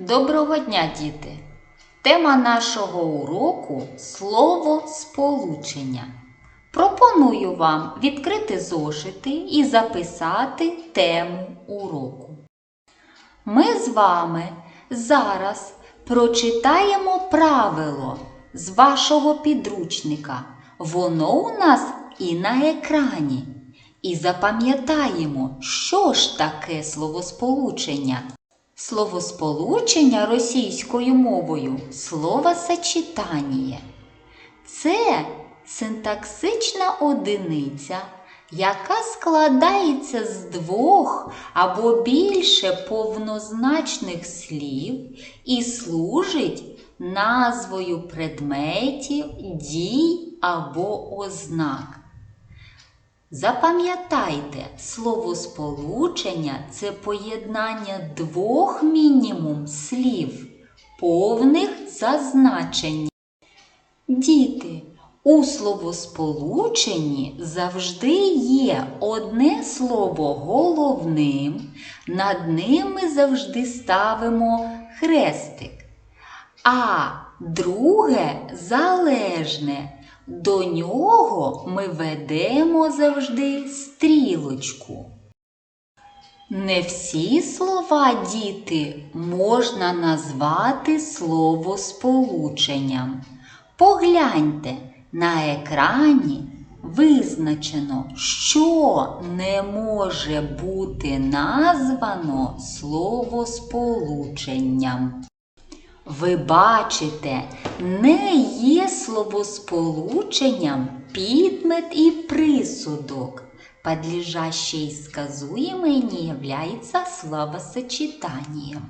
Доброго дня, діти! Тема нашого уроку слово сполучення. Пропоную вам відкрити зошити і записати тему уроку. Ми з вами зараз прочитаємо правило з вашого підручника. Воно у нас і на екрані. І запам'ятаємо, що ж таке словосполучення. Словосполучення російською мовою словосочетання. Це синтаксична одиниця, яка складається з двох або більше повнозначних слів і служить назвою предметів, дій або ознак. Запам'ятайте, словосполучення це поєднання двох мінімум слів, повних за значення. Діти, у словосполученні завжди є одне слово головним, над ним ми завжди ставимо хрестик, а друге залежне. До нього ми ведемо завжди стрілочку. Не всі слова діти можна назвати словосполученням. Погляньте, на екрані визначено, що не може бути названо словосполученням. Ви бачите, не є словосполученням підмет і присудок. Подлежащее сказуемое не является словосочетанием.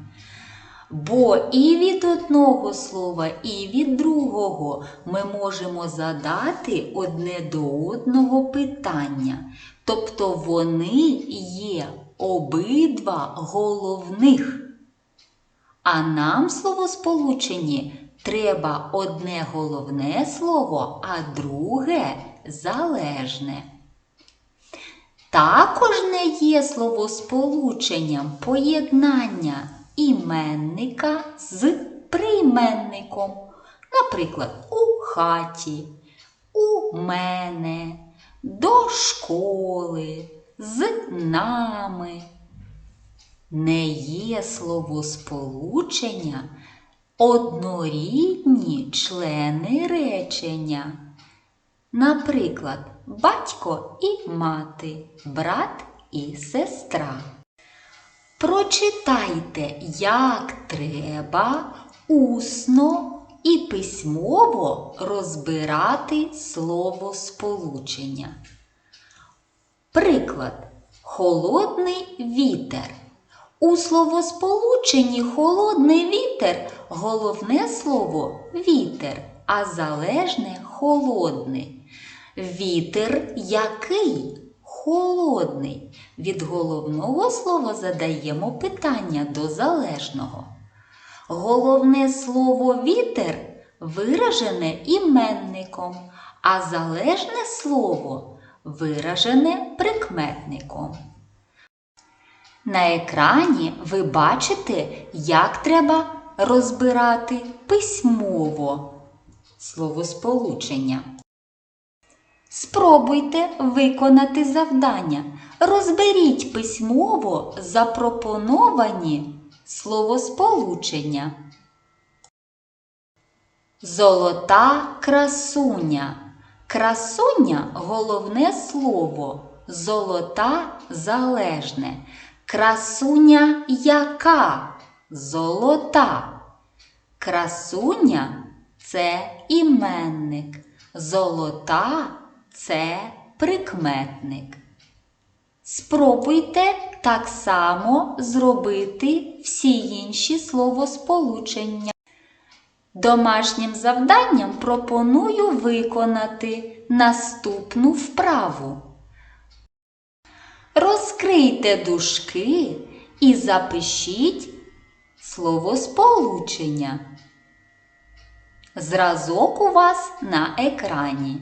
Бо і від одного слова, і від другого ми можемо задати одне до одного питання. Тобто вони є обидва головних. А нам в словосполученні треба одне головне слово, а друге залежне. Також не є словосполученням поєднання іменника з прийменником. Наприклад, у хаті, у мене, до школи, з нами не є словосполучення однорідні члени речення. Наприклад, батько і мати, брат і сестра. Прочитайте, як треба усно і письмово розбирати словосполучення. Приклад, холодний вітер. У словосполученні холодний вітер головне слово вітер, а залежне холодний. Вітер який? Холодний. Від головного слова задаємо питання до залежного. Головне слово вітер виражене іменником, а залежне слово виражене прикметником. На екрані ви бачите, як треба розбирати письмово словосполучення. Спробуйте виконати завдання. Розберіть письмово запропоновані словосполучення. Золота красуня. Красуня головне слово. Золота залежне. Красуня яка? Золота. Красуня це іменник. Золота це прикметник. Спробуйте так само зробити всі інші словосполучення. Домашнім завданням пропоную виконати наступну вправу. Розкрийте дужки і запишіть словосполучення. Зразок у вас на екрані.